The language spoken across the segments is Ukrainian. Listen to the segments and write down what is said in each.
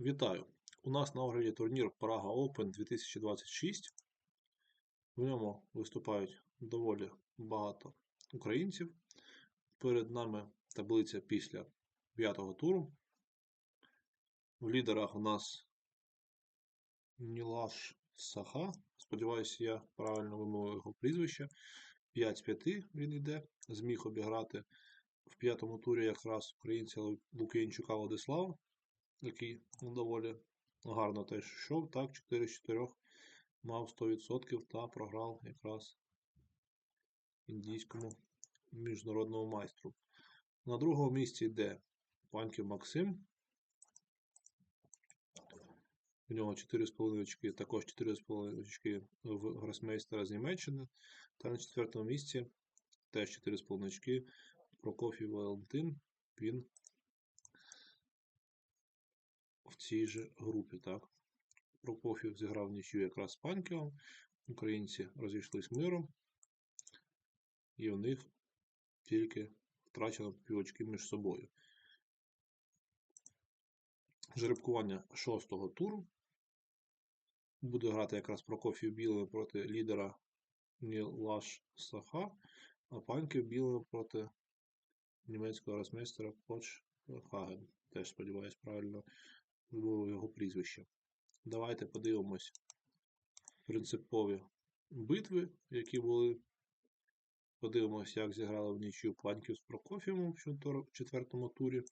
Вітаю! У нас на огляді турнір Praga Open 2026. В ньому виступають доволі багато українців. Перед нами таблиця після п'ятого туру. В лідерах у нас Нілаш Саха. Сподіваюся, я правильно вимовив його прізвище. 5 з 5 він йде. Зміг обіграти в п'ятому турі якраз українця Лук'янчука Владислава який ну, доволі гарно теж йшов. Так, 4 з 4 мав 100% та програв якраз індійському міжнародному майстру. На другому місці йде Панків Максим. У нього 4,5 очки, також 4,5 очки в гросмейстера з Німеччини. Та на четвертому місці теж 4,5 очки Прокофій Валентин. Він в цій же групі. так. Прокофів зіграв нічю якраз з Паньківом. Українці розійшлись миром, і у них тільки втрачено півочки між собою. Жеребкування шостого туру. Буде грати якраз Прокофів білими проти лідера Нілаш Саха, а Паньків білими проти німецького росмейстера Поч Хаген. Теж сподіваюсь, правильно вимовив його прізвище. Давайте подивимось принципові битви, які були. Подивимось, як зіграли в нічю Паньків з Прокофієм в четвертому турі.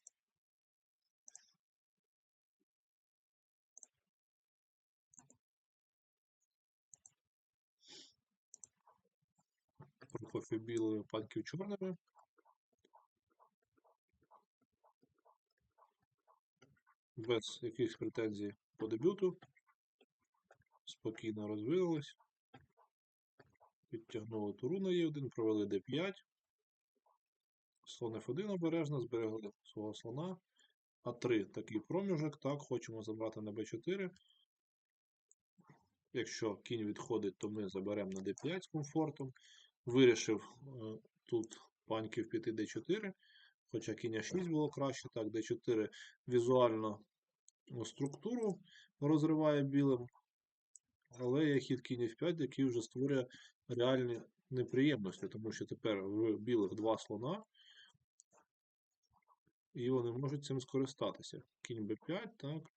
Прокофів білою, Паньків чорними. Без якихось претензій по дебюту. Спокійно розвинулись. Підтягнули туру на Е1, провели Д5. Слон F1 обережно, зберегли свого слона. А3 такий проміжок. Так, хочемо забрати на Б4. Якщо кінь відходить, то ми заберемо на d5 з комфортом. Вирішив е, тут паньків піти d4. Хоча кінь 6 було краще, так, d4 візуально структуру розриває білим, але є хід кінь F5, який вже створює реальні неприємності, тому що тепер в білих два слона, і вони можуть цим скористатися. Кінь b5, так,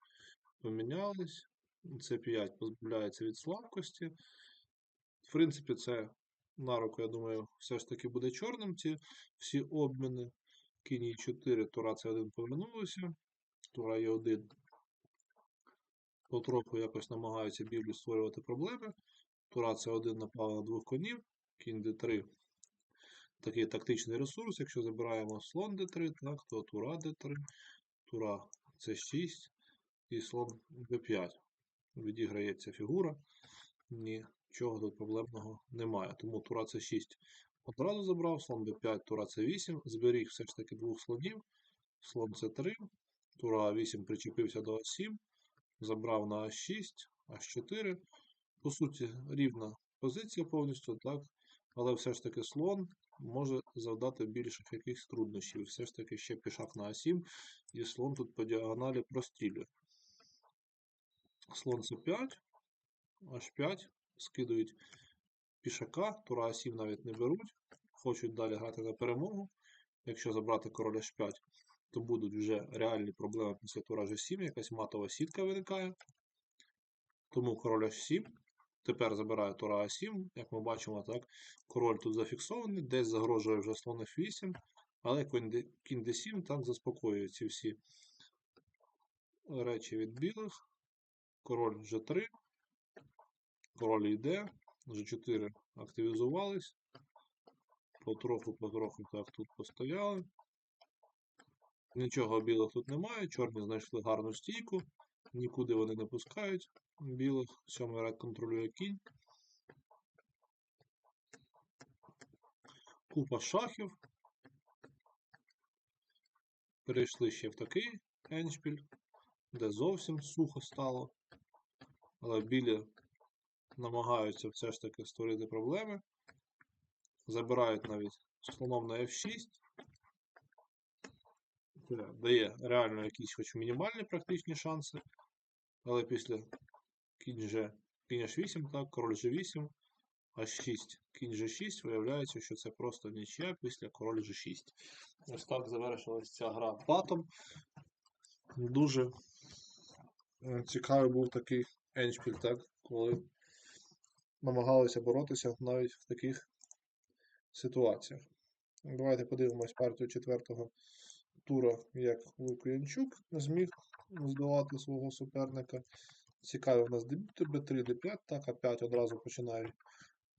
помінялись. С5 позбавляється від слабкості. В принципі, це на руку, я думаю, все ж таки буде чорним ці всі обміни. Кінь Е4, Тура С1 повернулися. Тура Е1 потроху якось намагаються білі створювати проблеми. Тура це один напав на двох конів, кінь d3 такий тактичний ресурс. Якщо забираємо слон d3, так, то тура d3, тура c6 і слон b5. Відіграється фігура, нічого тут проблемного немає. Тому тура c6 одразу забрав, слон b5, тура c8, зберіг все ж таки двох слонів, слон c3, тура a8 причепився до a7 забрав на А6, А4. По суті, рівна позиція повністю, так, але все ж таки слон може завдати більших якихось труднощів. Все ж таки ще пішак на А7, і слон тут по діагоналі прострілює. Слон С5, H5, скидують пішака, тура А7 навіть не беруть, хочуть далі грати на перемогу. Якщо забрати король H5, то будуть вже реальні проблеми після тура G7, якась матова сітка виникає. Тому король H7. Тепер забирає тура А7, як ми бачимо, так, король тут зафіксований, десь загрожує вже слон F8, але кінь D7 так заспокоює ці всі речі від білих. Король G3, король йде, G4 активізувались. Потроху-потроху так тут постояли. Нічого білих тут немає. Чорні знайшли гарну стійку, нікуди вони не пускають білих. Сьомий ряд контролює кінь. Купа шахів. Перейшли ще в такий еншпіль, де зовсім сухо стало. Але білі намагаються все ж таки створити проблеми. Забирають навіть слоном на F6 дає реально якісь хоч мінімальні практичні шанси Але після кінь G, кінь H8, так, король G8, H6, кінь G6, виявляється, що це просто нічия після король G6. Ось так завершилась ця гра патом. Дуже е, цікавий був такий еншпіль, так, коли намагалися боротися навіть в таких ситуаціях. Давайте подивимось партію четвертого тура, як Лук Янчук зміг здолати свого суперника. Цікаві в нас дебюти Б3, Д5, так, А5 одразу починають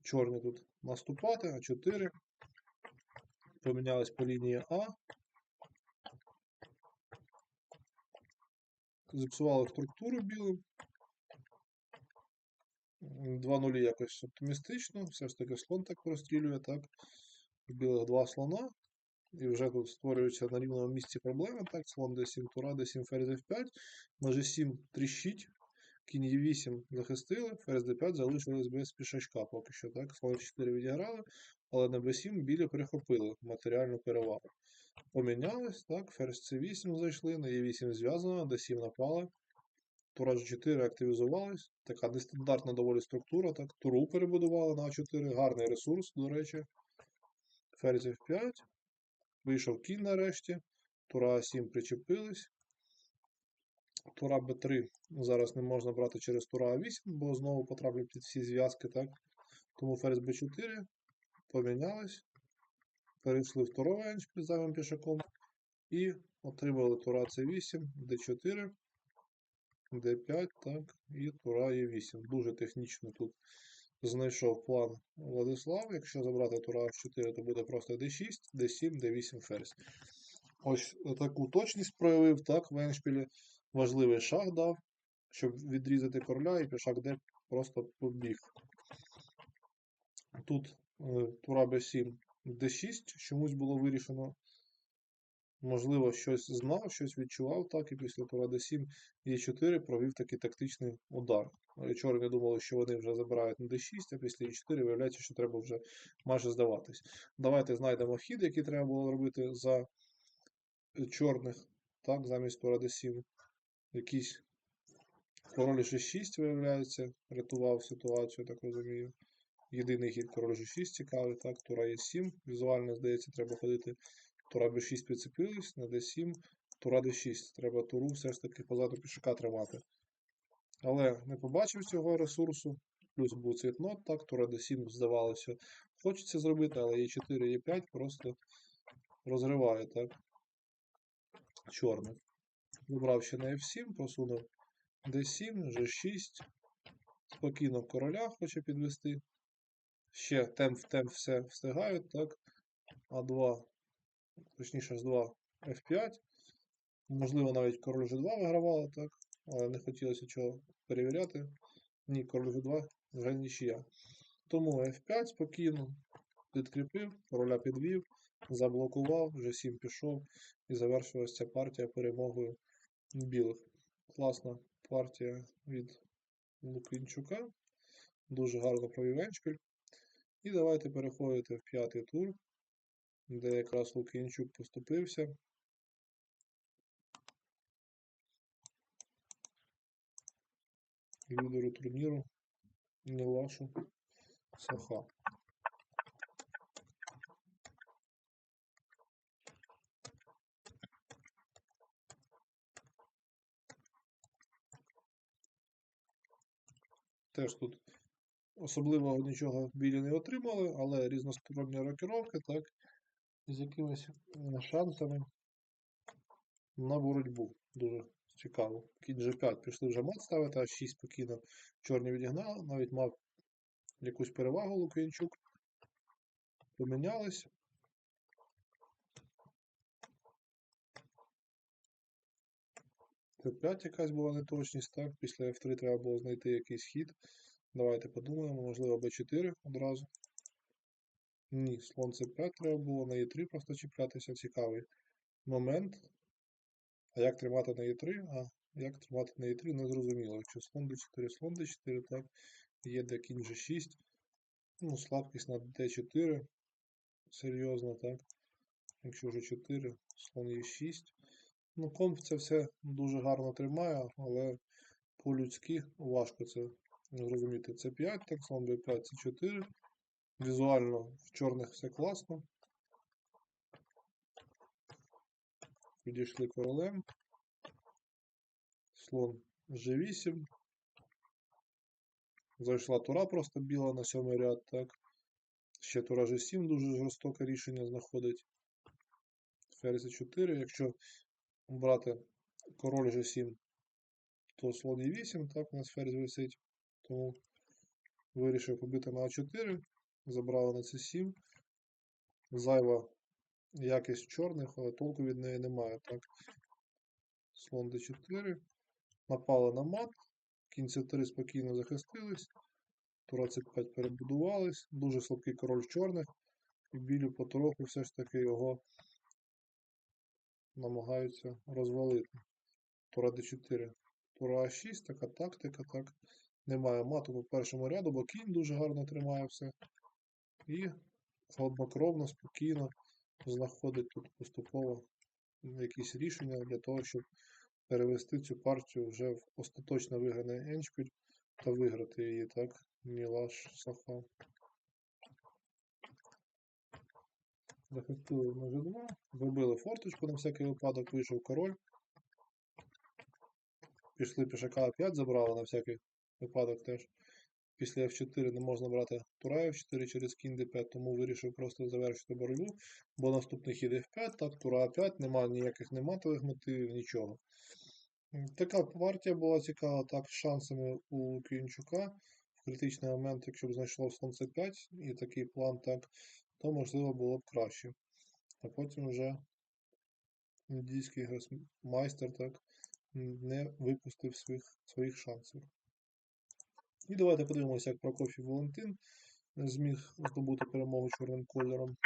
чорні тут наступати, А4. Помінялись по лінії А. Зіпсували структуру білим. 2 нулі якось оптимістично. Все ж таки слон так прострілює, так. Білих два слона. І вже тут створюються на рівному місці проблеми. Так, слон d7, тура, d7, ферзь f5. На g7 тріщить. Кінь e8 захистили, ферзь d5 залишились без пішачка поки що. так, Слон f4 відіграли, але на b7 білі прихопили матеріальну перевагу. Помінялись, так, ферзь c8 зайшли, на e8 зв'язано, d7 напали. Тура G4 активізувалась. Така нестандартна доволі структура. так, Туру перебудували на А4, гарний ресурс, до речі. Ферзь f5. Вийшов кінь нарешті. Тура А7 причепились. Тура Б3 зараз не можна брати через Тура А8, бо знову потраплять під всі зв'язки, так? Тому ферзь Б4 помінялись. Перейшли в енч під пішаком. І отримали Тура С8, Д4, Д5, так, і Тура Е8. Дуже технічно тут знайшов план Владислав. Якщо забрати Тура F4, то буде просто D6, D7, D8 ферзь. Ось таку точність проявив, так, в Еншпілі важливий шаг дав, щоб відрізати короля, і пішак Д просто побіг. Тут е, Тура Б7, Д6 чомусь було вирішено. Можливо, щось знав, щось відчував, так, і після Тура Д7 Е4 провів такий тактичний удар. Е, Чорні думали, що вони вже забирають на D6, а після Е4 виявляється, що треба вже майже здаватись. Давайте знайдемо хід, який треба було робити за чорних, так, замість тура d7. Якийсь король G6, виявляється, рятував ситуацію, так розумію. Єдиний хід король G6 цікавий, так, тура Е7. Візуально, здається, треба ходити. Тура B6 прицепились, на D7, тура D6. Треба туру все ж таки позаду пішака тримати. Але не побачив цього ресурсу. Плюс був цвітнот, так, тура D7 здавалося. Хочеться зробити, але Е4, Е5 просто розриває, так чорних. Вибрав ще на F7, просунув D7, G6. Спокійно короля хоче підвести. Ще темп в темп все встигають, так. А2, точніше H2, F5. Можливо, навіть король G2 вигравала, так. Але не хотілося чого перевіряти. Ні, король G2 вже нічия. Тому F5 спокійно підкріпив, короля підвів заблокував, вже 7 пішов і завершилася ця партія перемогою білих. Класна партія від Лукінчука. Дуже гарно провів Еншпіль. І давайте переходити в п'ятий тур, де якраз Лукінчук поступився. Лідеру турніру Нілашу Саха. Теж тут особливого нічого білі не отримали, але різносторонні рокіровки, так, з якимись е, шансами на боротьбу. Дуже цікаво. Кінь G5 пішли вже мат ставити, а 6 спокійно чорні відігнали, навіть мав якусь перевагу Лук'янчук. Помінялись. Т5 якась була неточність, так? Після F3 треба було знайти якийсь хід. Давайте подумаємо, можливо, b4 одразу. Ні, слон c5 треба було на e3 просто чіплятися. Цікавий момент. А як тримати на e3? А як тримати на e3, не зрозуміло. Якщо слон d4, слон d4, так, є де кінь g6. Ну, слабкість на d4. Серйозно, так. Якщо g4, слон e6. Ну, комп це все дуже гарно тримає, але по-людськи важко це зрозуміти. Це 5, так, слон b5, це 4. Візуально в чорних все класно. Підійшли королем. Слон G8. Зайшла тура просто біла на сьомий ряд, так. Ще тура G7 дуже жорстоке рішення знаходить. Ферзь 4. Якщо брати король G7, то слон E8, так, у нас ферзь висить. Тому вирішив побити на А4. Забрали на С7. Зайва якість чорних, але толку від неї немає. Так. Слон d4. Напали на мат. Кінь c3 спокійно захистились. Тура c5 перебудувались. Дуже слабкий король чорних. І білі потроху все ж таки його намагаються розвалити. Тура d4. Тура А6, така тактика, так. Немає мату по першому ряду, бо кінь дуже гарно тримає все. І хладнокровно, спокійно знаходить тут поступово якісь рішення для того, щоб перевести цю партію вже в остаточно виграний еншпіль та виграти її, так? Мілаш Саха. Захистили на G2, вибили форточку на всякий випадок, вийшов король. Пішли пішака 5 забрали на всякий випадок теж. Після F4 не можна брати тура F4 через кінь D5, тому вирішив просто завершити боротьбу, бо наступний хід F5, так, тура A5, немає ніяких нематових мотивів, нічого. Така партія була цікава, так, з шансами у Кінчука. В критичний момент, якщо б знайшло слон C5 і такий план, так, то можливо було б краще. А потім вже індійський майстер так, не випустив своїх, своїх шансів. І давайте подивимося, як Прокофій Валентин зміг здобути перемогу чорним кольором.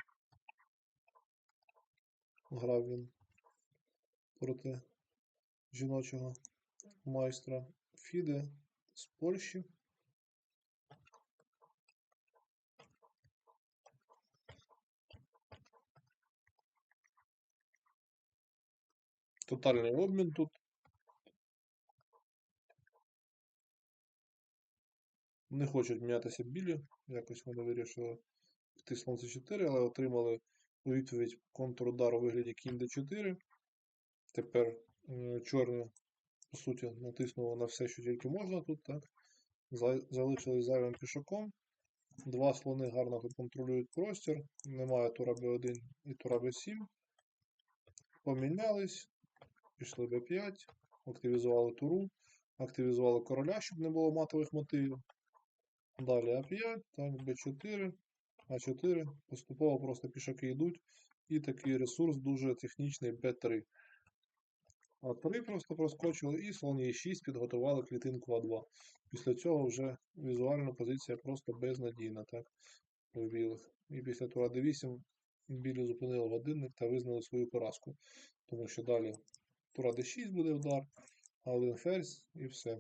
Грав він проти жіночого майстра Фіде з Польщі. Тотальний обмін тут. Не хочуть мінятися білі. Якось вони вирішили піти слон c4, але отримали у відповідь контрудар у вигляді кінь d4. Тепер е, чорні, по суті, натиснули на все, що тільки можна тут. так. Залишились зайвим пішаком. Два слони гарно тут контролюють простір. Немає тура b1 і тура b7. Помінялись, пішли b5, активізували туру, активізували короля, щоб не було матових мотивів. Далі А5, так, Б4, А4. Поступово просто пішаки йдуть. І такий ресурс дуже технічний Б3. А3 просто проскочили і слон Е6 підготували клітинку А2. Після цього вже візуальна позиція просто безнадійна, так, у білих. І після тура d8 білі зупинили годинник та визнали свою поразку. Тому що далі тура d6 буде удар, а один ферзь і все.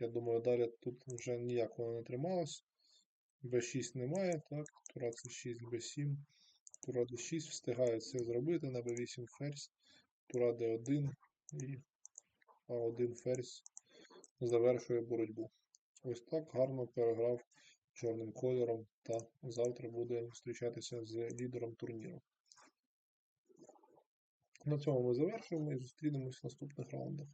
Я думаю, далі тут вже ніяк воно не трималось. B6 немає, так, тура C6, B7, тура D6 встигає це зробити на B8 ферзь, тура D1 і А1 ферзь завершує боротьбу. Ось так гарно переграв чорним кольором та завтра буде зустрічатися з лідером турніру. На цьому ми завершуємо і зустрінемось в наступних раундах.